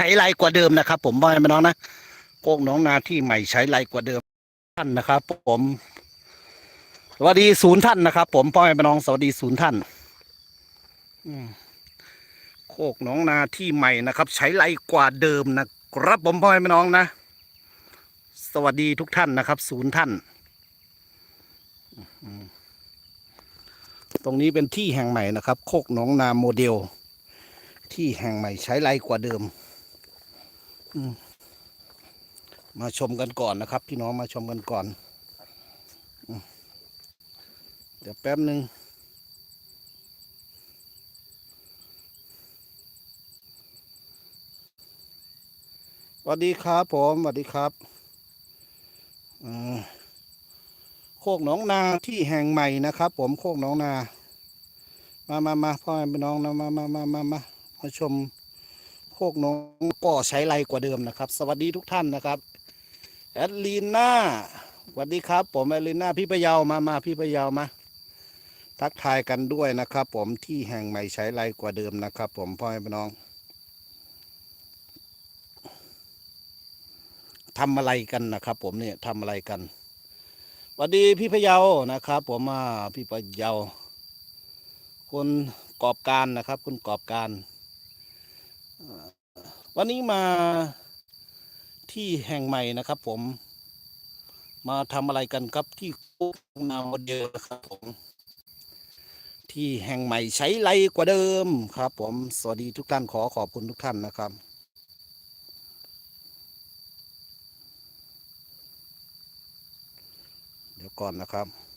ช้ไรกว่าเดิมนะครับ ผมพ่อแม่น้องนะโคกน้องนาที่ใหม่ใช้ไรกว่าเดิมท่านนะครับ ผมสวัสดีศูนย์ท่านนะครับ ผมพ่อแม่พี่น้องสวัสดีศูนย์ท่านโคกน้องนาที่ใหม่นะครับ ใช้ไรกว่าเดิมนะครับผมพ่อแม่พี่น้องนะ สวัสดีทุกท่านนะครับ ศูนย์ท่านตรงนี้เป็นที่แห่งใหม่นะครับ โคกหนองนาโมเดล ที่แห่งใหม่ใช้ไรกว่าเดิม มาชมกันก่อนนะครับ พี่น้องมาชมกันก่อน เดี๋ยวแป๊บหนึ่งสวัสดีครับผมสวัสดีครับโคกหนองนาที่แห่งใหม่นะครับ ผมโคกหนองนา มามามาพ่อแม่พี่น้องนะมามามามามามาชม คกน้องก่อใช้ไรกว่าเดิมนะครับ สวัสดีทุกท่านนะครับแอดลีน่าสวัสดีครับ ผมแอดลีน่าพี่พะเยามามาพี่พะเยามาทักทายกันด้วยนะครับ ผมที่แห่งใหม่ใช้ไรกว่าเดิมนะครับ ผมพ่อแม่น้องทำอะไรกันนะครับ ผมเนี่ยทำอะไรกันสวัสดีพี่พะเยานะครับ ผมมาพี่พะเยาคุณกอบการนะครับ คุณกอบการ วันนี้มาที่แห่งใหม่นะครับ ผม มาทำอะไรกันครับที่โคกนาโมเดลนะครับผม ที่แห่งใหม่ใช้ไรกว่าเดิมครับ ผม สวัสดีทุกท่านขอขอบคุณทุกท่านนะครับเดี๋ยวก่อนนะครับ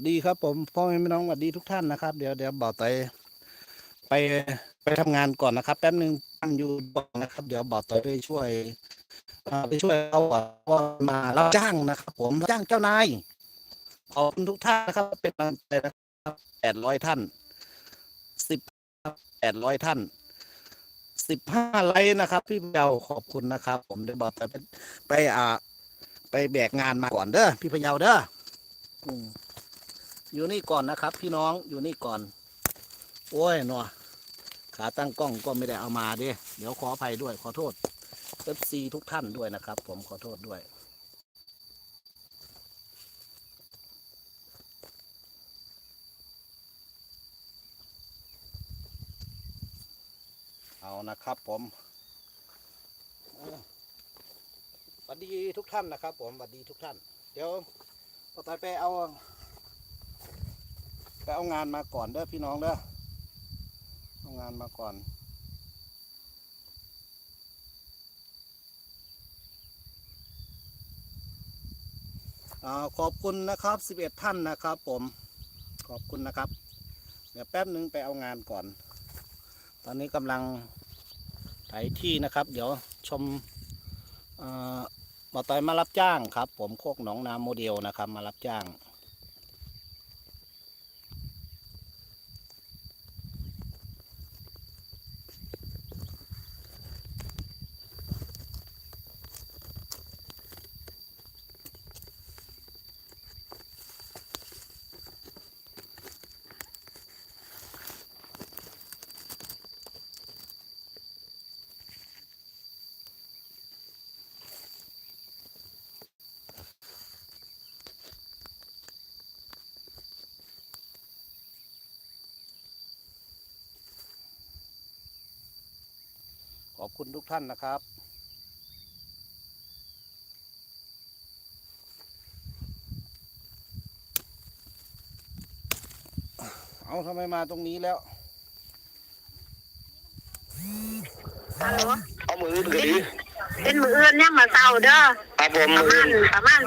สดีครับผมพ่อแม่พี่น้องสวัสดีทุกท่านนะครับ เดี๋ยวเดี๋ยวบอกต่อยไปไปทำงานก่อนนะครับ แป๊บหนึ่งตั้งอยู่ก่อนนะครับ เดี๋ยวบอกต่อยไปช่วยไปช่วยเขาว่าว่ามารับจ้างนะครับ ผมจ้างเจ้านายขอบคุณทุกท่านนะครับ เป็นกำลังใจนะครับแปดร้อยท่านสิบแปดร้อยท่านสิบห้าไลค์นะครับ พี่เบลขอบคุณนะครับ ผมเดี๋ยวบอกต่อยไปไปอ่า ไปแบกงานมาก่อนเด้อพี่พยาเด้อ อยู่นี่ก่อนนะครับ พี่น้องอยู่นี่ก่อน โอ้ยหนอขาตั้งกล้องก็ไม่ได้เอามาเด้เดี๋ยวขออภัยด้วยขอโทษเอฟซีทุกท่านด้วยนะครับ ผมขอโทษด้วยเอานะครับผมสวัสดีทุกท่านนะครับ ผมสวัสดีทุกท่าน เดี๋ยวต่อไปไปเอา เอางานมาก่อนเด้อพี่น้องเด้อเอางานมาก่อนอาขอบคุณนะครับ 11 ท่านนะครับ ผม ขอบคุณนะครับ เดี๋ยวแป๊บหนึ่งไปเอางานก่อน ตอนนี้กำลังไถที่นะครับ เดี๋ยวชมอ่อหมอต่อยมารับจ้างครับ ผมโคกหนองนาโมเดลนะครับ มารับจ้าง ขอบคุณทุกท่านนะครับเอาทำไมมาตรงนี้แล้วฮัลโหลเอามืออื่นก็ดีเป็นมืออื่นยังมาเศร้าเด้อครับผมปมืระอมาอื่ณนประมาณ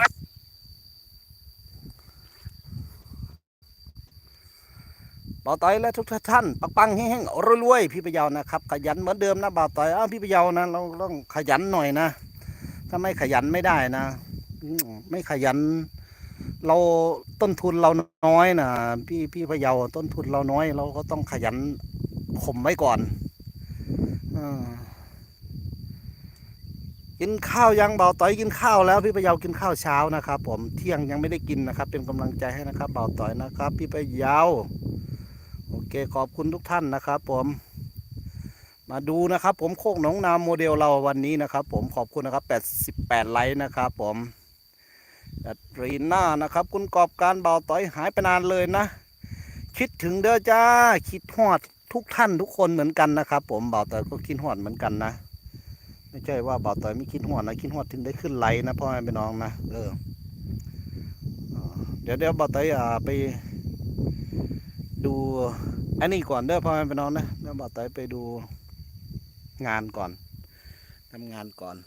บ่าวต้อยและทุกท่านปังปังๆแห้งๆรวยๆพี่ประเยานะครับ ขยันเหมือนเดิมนะบ่าวต้อยอ้าวพี่ประเยานะเราต้องขยันหน่อยนะถ้าไม่ขยันไม่ได้นะไม่ขยัน เราต้นทุนเราน้อยนะพี่พี่พะเยาต้นทุนเราน้อย เราก็ต้องขยันข่มไว้ก่อนอกินข้าวยังเบาต่อยกินข้าวแล้วพี่พะเยากินข้าวเช้านะครับ ผมเที่ยงยังไม่ได้กินนะครับ เป็นกำลังใจให้นะครับเบาต่อยนะครับ พี่พะเยาโอ เคขอบคุณทุกท่านนะครับ ผมมาดูนะครับ ผมโคกหนองนาโมเดลเราวันนี้นะครับ ผมขอบคุณนะครับ 88 ไลค์นะครับ ผมดรีน่านะครับ คุณกอบการเบาต่อยหายไปนานเลยนะ คิดถึงเด้อจ้า คิดฮอดทุกท่านทุกคนเหมือนกันนะครับ ผมเบาต่อยก็คิดฮอดเหมือนกันนะ ไม่ใช่ว่าเบาต่อยไม่คิดฮอดนะคิดฮอดถึงได้ขึ้นไลค์นะพ่อแม่พี่น้องนะเออเดี๋ยวเดี๋ยวเบาต่อยอ่าไปดู อันนี้ก่อนเด้อพ่อแม่พี่น้องนะเดี๋ยวเบาต่อยไปดูงานก่อนทำงานก่อน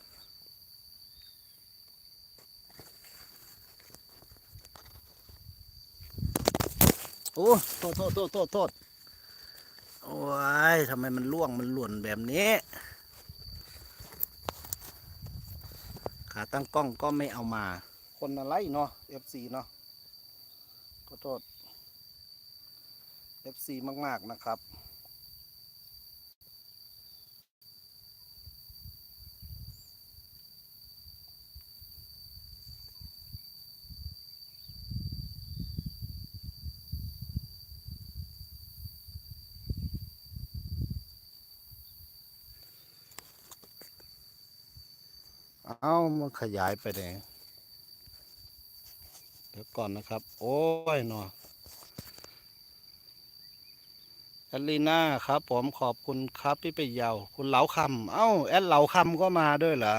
โอ้โทษโทษโทษโทษโทษโอ้ยทำไมมันล่วงมันหล่นแบบนี้ ขาตั้งกล้องก็ไม่เอามา คนอะไรเนาะ FC เนาะขอโทษ FC มาก ๆ นะครับ เอามันขยายไปเลยเดี๋ยวก่อนนะครับ โอ้ยเนาะ แอดลีน่าครับ ผมขอบคุณครับพี่ไปเยาคุณเหลาคำเอ้าแอดเหลาคำก็มาด้วยเหรอ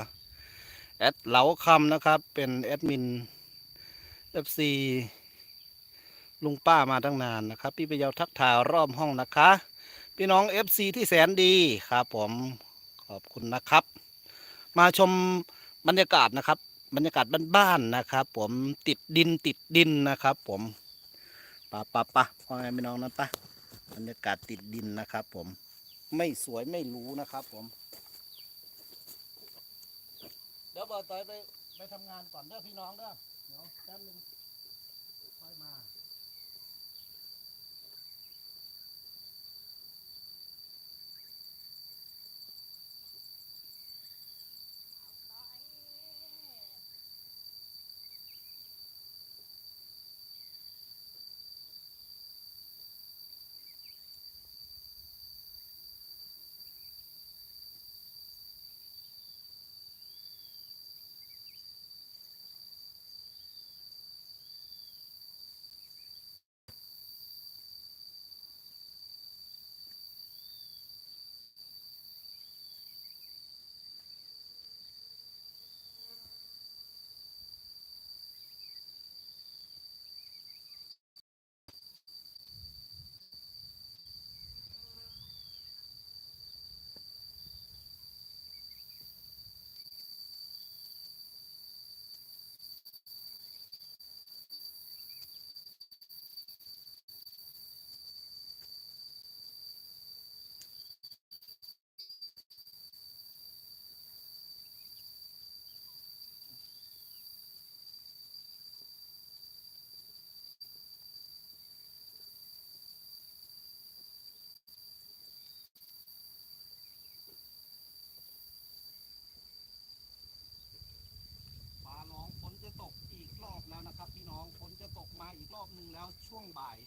แอดเหลาคำนะครับ เป็นแอดมินเอฟซีลุงป้ามาตั้งนานนะครับ พี่ไปเยาทักทายรอบห้องนะคะ พี่น้องเอฟซีที่แสนดีครับ ผมขอบคุณนะครับ มาชมบรรยากาศนะครับ บรรยากาศบ้านๆนะครับ ผมติดดินติดดินนะครับ ผมปะปะปะพ่อแม่พี่น้องนะปะ บรรยากาศติดดินนะครับ ผม ไม่สวยไม่รู้นะครับ ผม เดี๋ยวบอตอยไปไปทำงานก่อนเด้อพี่น้องเด้อเดี๋ยวแป๊บนึงค่อยมา ฟ้าร้องฝนจะตกอีกรอบแล้วนะครับ พี่น้องฝนจะตกมาอีกรอบหนึ่ งบ่าย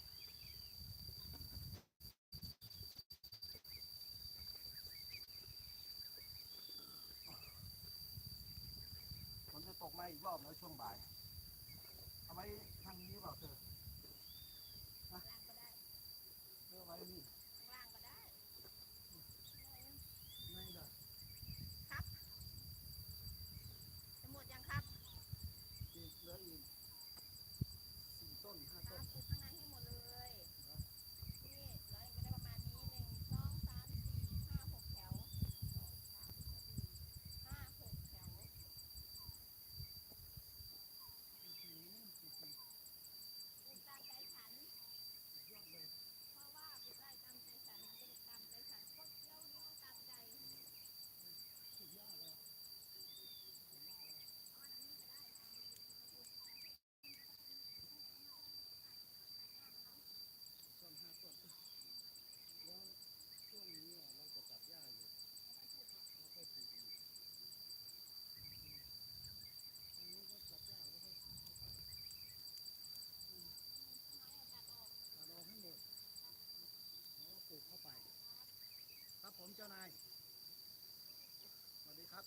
ฝนจะตกมาอีกรอบแล้วช่วงบ่ายเอาไว้ทางนี้เปล่าเธอฮะเอาไว้นี่ไม่ได้ จะหมดยังครับ อีกเหลืออีกสี่ต้นห้า ค ต้ รั น บปลูกข้างในให้หมดเลย นี่ร้อยก็ได้ประมาณนี้หนึ่งสองสามสี่ห้าหกแถวห้าหกแถว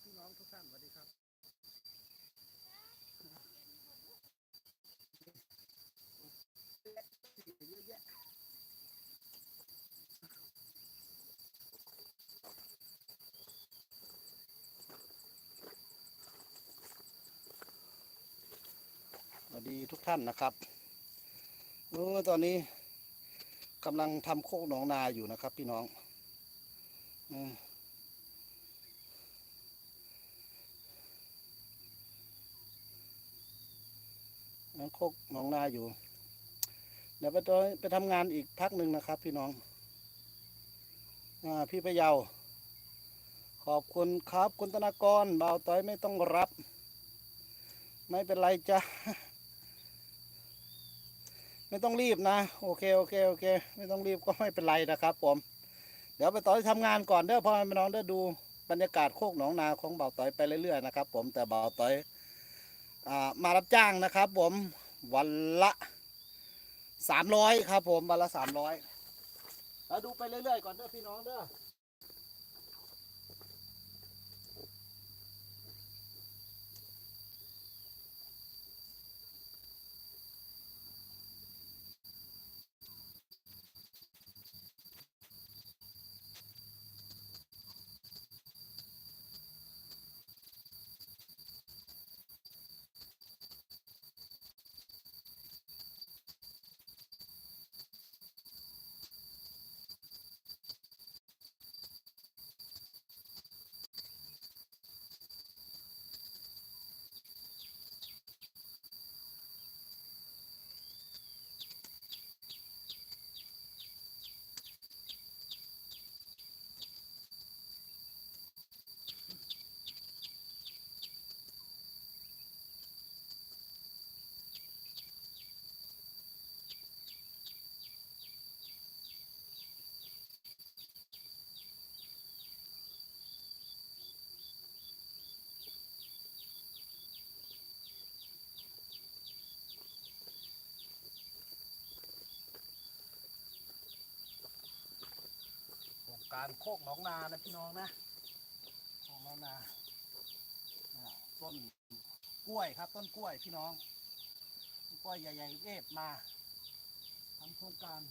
พี่น้องทุกท่านส วัสดีครับเยอะแยะสวัสดีทุกท่านนะครับเออตอนนี้กำลังทำโคกหนองนาอยู่นะครับ พี่น้อง อืม โคกหนองนาอยู่ เดี๋ยวไปต่อไปทำงานอีกพักหนึ่งนะครับ พี่น้องอาพี่พะเยา ขอบคุณครับคุณธนากรเบาต้อยไม่ต้องรับ ไม่เป็นไรจ้ะไม่ต้องรีบนะ โอเคโอเคโอเค ไม่ต้องรีบก็ไม่เป็นไรนะครับผม เดี๋ยวไปต่อยทำงานก่อนเด้อพ่อแม่น้องเด้อดูบรรยากาศโคกหนองนาของเบาต้อยไปเรื่อยๆนะครับ ผมแต่เบาต้อยอ่ามารับจ้างนะครับ ผม วันละสามร้อยครับผมวันละสามร้อยแล้วดูไปเรื่อยๆก่อนเด้อพี่น้องเด้อ การโคกหนองนานะพี่น้องนะโคกหนองนาต้นกล้วยครับ ต้นกล้วยพี่น้องกล้วยใหญ่ ๆเอฟมาทำโครงการ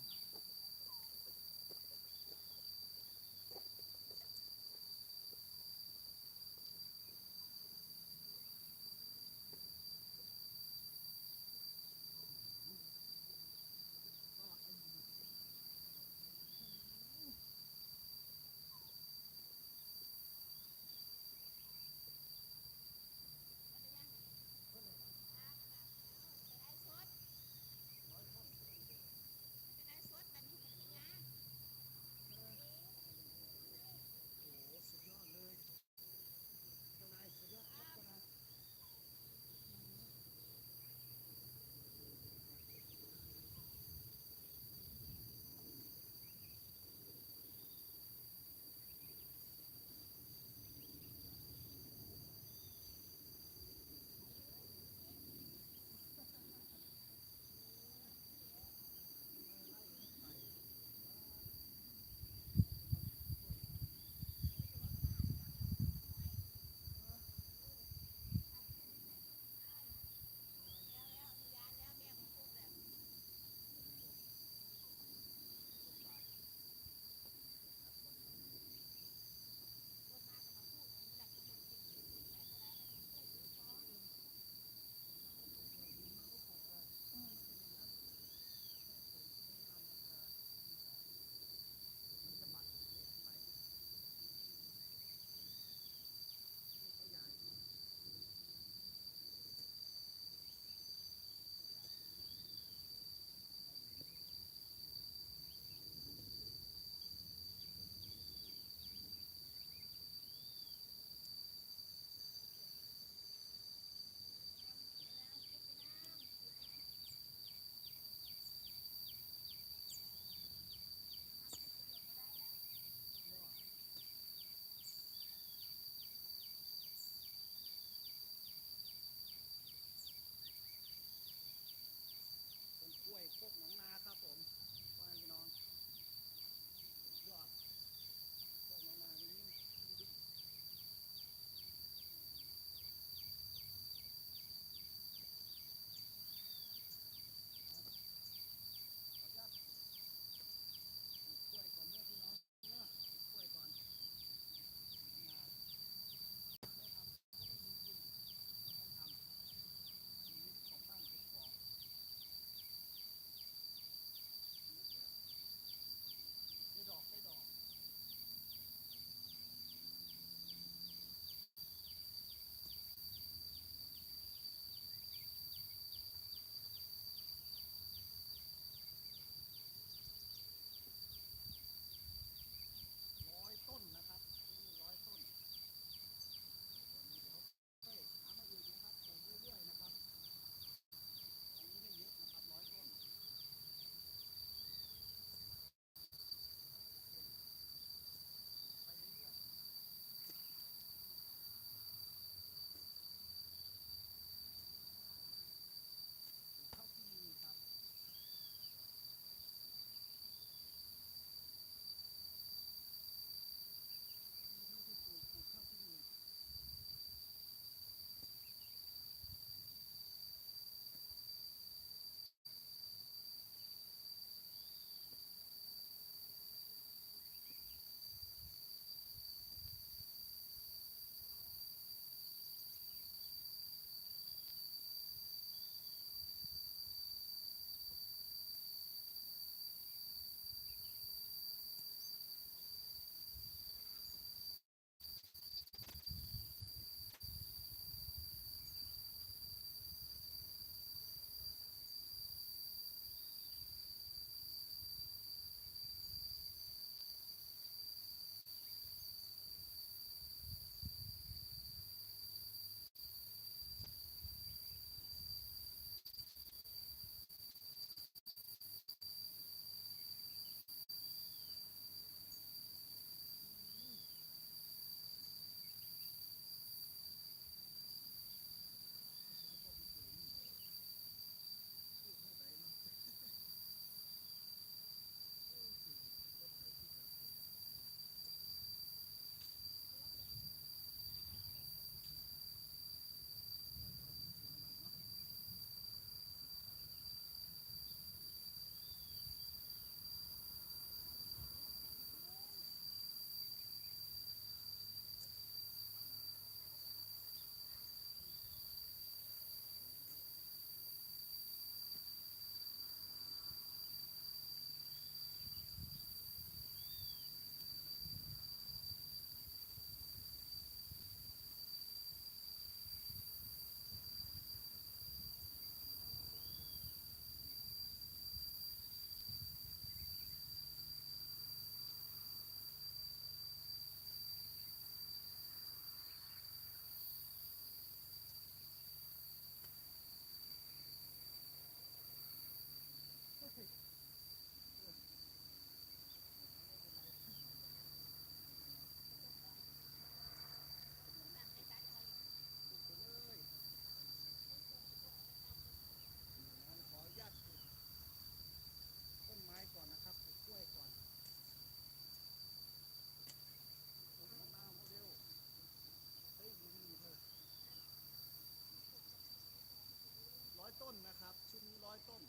ร้อยต้น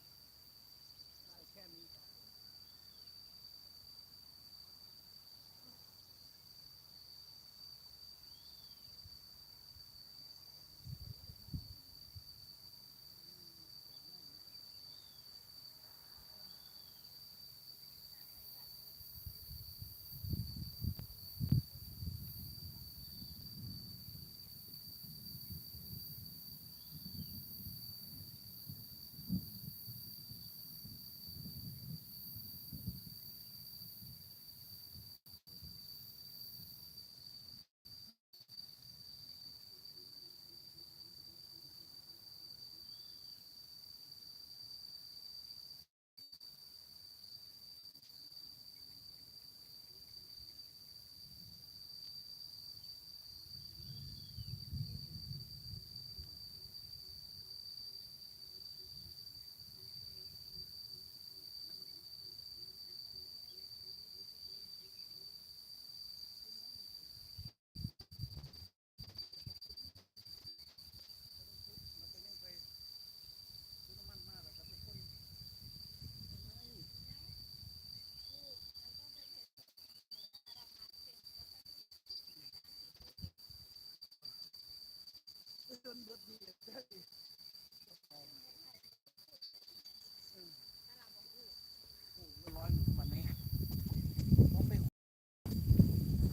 ได้แค่นี้ จนเบิดดีได้ร้อนวันนี้ต้องไป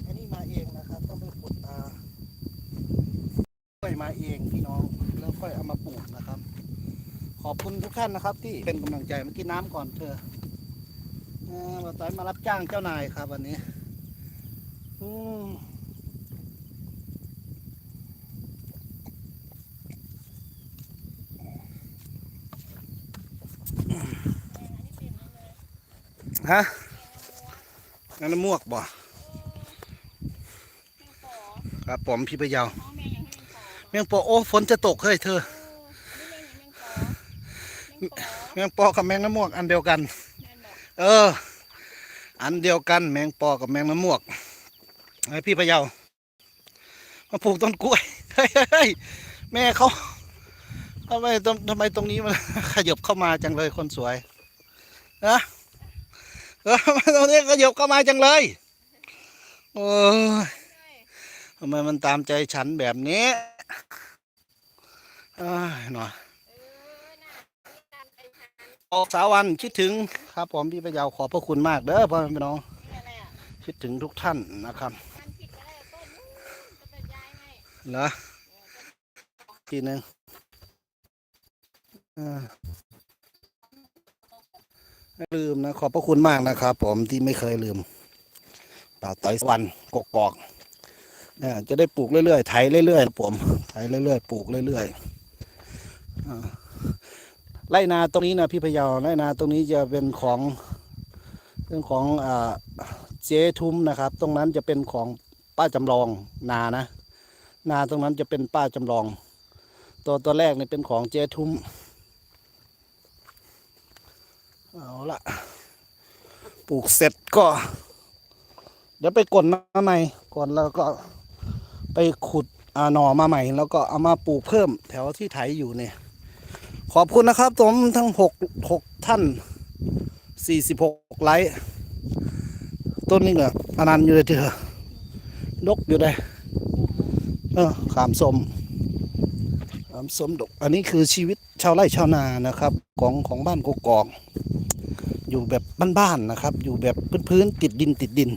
อันนี้มาเองนะครับต้องไปขุดตาค่อยมาเองพี่น้องแล้วค่อยเอามาปลูกนะครับ ขอบคุณทุกท่านนะครับ ที่เป็นกำลังใจมากินน้ำก่อนเธอะเราต้อยมารับจ้างเจ้านายครับวันนี้ อืม แดงอันนี้เต็มเลย ฮะแดงละม้วนนั่นนะมวกบ่แมงปอครับผมพี่พะเยาน้องแมงยังให้แมงปอแมงปอโอ้ฝนจะตกเฮ้ยเธอโอ้อันนี้แมงยังแมงปอแมงปอแมงปอกับแมงน้ำมวกอันเดียวกันแมนบอกเออ อันเดียวกัน แมงปอกับแมงน้ำมวกไอพี่พะเยามาปลูกต้นกล้วยเฮ้ยเฮ้ยเฮ้ยแม่เขาทำไมตรงทำไมตรงนี้มันขยับเข้ามาจังเลยคนสวยนะ เออไมตรงนี้ขยับเข้ามาจังเลยโอ้ยทำไมมันตามใจฉันแบบนี้อ้ยหน่อยออกสาวันคิดถึงครับผมพี่พะยาวขอบพระคุณมากเด้อพ่อแม่พี่น้องคิดถึงทุกท่านนะครับมันผิดก็ได้ต้นนู้นจะไปย้ายให้เหรอทีหนึ่งอ่า ไม่ลืมนะ ขอบพระคุณมากนะครับ ผมที่ไม่เคยลืมป่าต่อยสวรรค์กกอกเนี่ยจะได้ปลูกเรื่อยๆไถเรื่อยๆผมไถเรื่อยๆปลูกเรื่อยๆไร่นาตรงนี้นะพี่พะเยาไร่นาตรงนี้จะเป็นของเรื่องของอเจทุมนะครับ ตรงนั้นจะเป็นของป้าจำลองนานะ นาตรงนั้นจะเป็นป้าจำลอง ตัวตัวแรกเนี่ยเป็นของเจทุม เอาละปลูกเสร็จก็ เดี๋ยวไปกดมาใหม่ก่อนแล้วก็ไปขุดอาหน่อมาใหม่ แล้วก็เอามาปลูกเพิ่ม แถวที่ไถอยู่เนี่ย ขอบคุณนะครับผมทั้งหกหกท่านสี่สิบหกไลค์ต้นนี้เหรออนันต์อยู่เลยเถอะนกอยู่เลยเออขามสม ขามสมดก อันนี้คือชีวิตชาวไร่ชาวนานะครับ ของของบ้านกกอกอยู่แบบบ้านๆนะครับ อยู่แบบพื้นๆติดดินติดดิน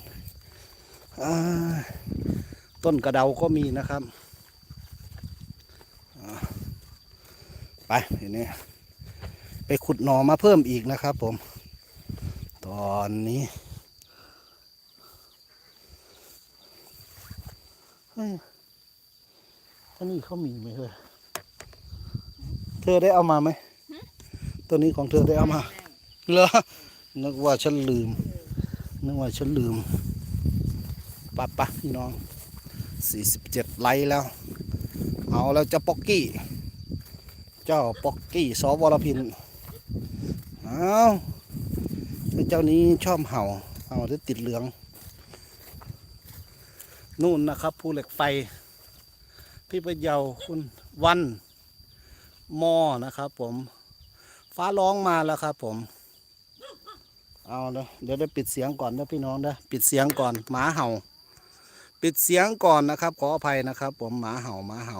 ต้นกระเดาก็มีนะครับไปทีนี้ไปขุดหน่อมาเพิ่มอีกนะครับผม ตอนนี้เฮ้ยท่านี่เขามีไหมเธอ เธอได้เอามาไหม ตัวนี้ของเธอได้เอามา เหรอ นึกว่าฉันลืม นึกว่าฉันลืมปะปะพี่น้องสี่สิบเจ็ดไลค์แล้ว เอาแล้วเจะป๊อกกี้ เจ้าป๊อกกี้สวรพิน เอาไอ้เจ้านี้ชอบเห่า เอาได้ติดเหลือง นู่นนะครับภูเหล็กไฟ พี่ประเยาคุณวัน มอนะครับ ผม ฟ้าร้องมาแล้วครับ ผม เอาเลยเดี๋ยวได้ปิดเสียงก่อนนะพี่น้องนะปิดเสียงก่อนหมาเห่า ปิดเสียงก่อนนะครับ ขออภัยนะครับ ผมหมาเห่าหมาเห่า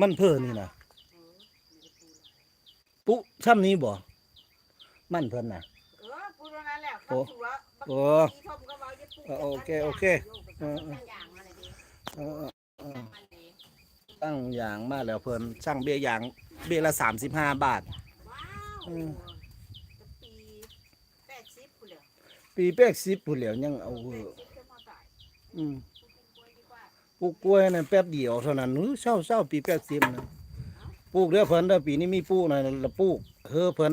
มันเพิ่นนี่นะปุ๊ซ้ำนี้บ่ มันเพิ่นน่ะเออพูดว่างั้นแหละโอ้เขาถือว่าโอ้ปีทมก็ว่าจะปลูกเออโอเค โอเคเออตั้งอย่างมาเลยดิเออเออเออตั้งมันเลยตั้งอย่างมาแล้วเพิ่นช่างเบี้ยอย่างเบี้ยละ35บาทว้าวอืมจะปีแปดสิบพุ่นเลยปีแป๊ก10พุ่นแล้วยังเอาแปเว้ดอสิบจะมาตายอืม ปลูกกล้วยนั่นแป๊บเดียวเท่านั้นนู้เศร้าเศร้าปีแป๊ก10นะปลูกเด้อเพิ่นเด้อปีนี้มีปลูกหน่อยละปลูกเฮอเพิ่น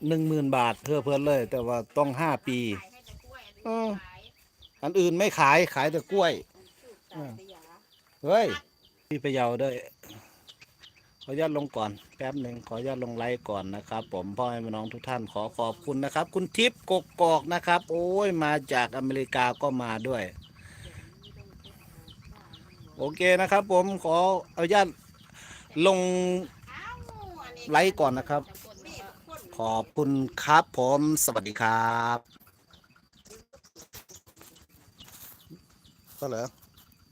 10,000บาทเฮอเพิ่นเลย แต่ว่าต้องห้แต่กล้วยอันนี้ขายอันอื่นไม่ขายขายแต่กล้วยเฮ้ยพี่พะเยาด้วยขออนุญาตลงก่อนแป๊บหนึ่งขออนุญาตลงไลฟ์ก่อนนะครับ ผมพ่อแม่พี่น้องทุกท่านขอขอบคุณนะครับ คุณทิพย์กกอกนะครับ โอ้ยมาจากอเมริกาก็มาด้วย โอเคนะครับ ผมขออนุญาตลงไลฟ์ก่อนนะครับ ขอบคุณครับผมสวัสดีครับก็เหรอ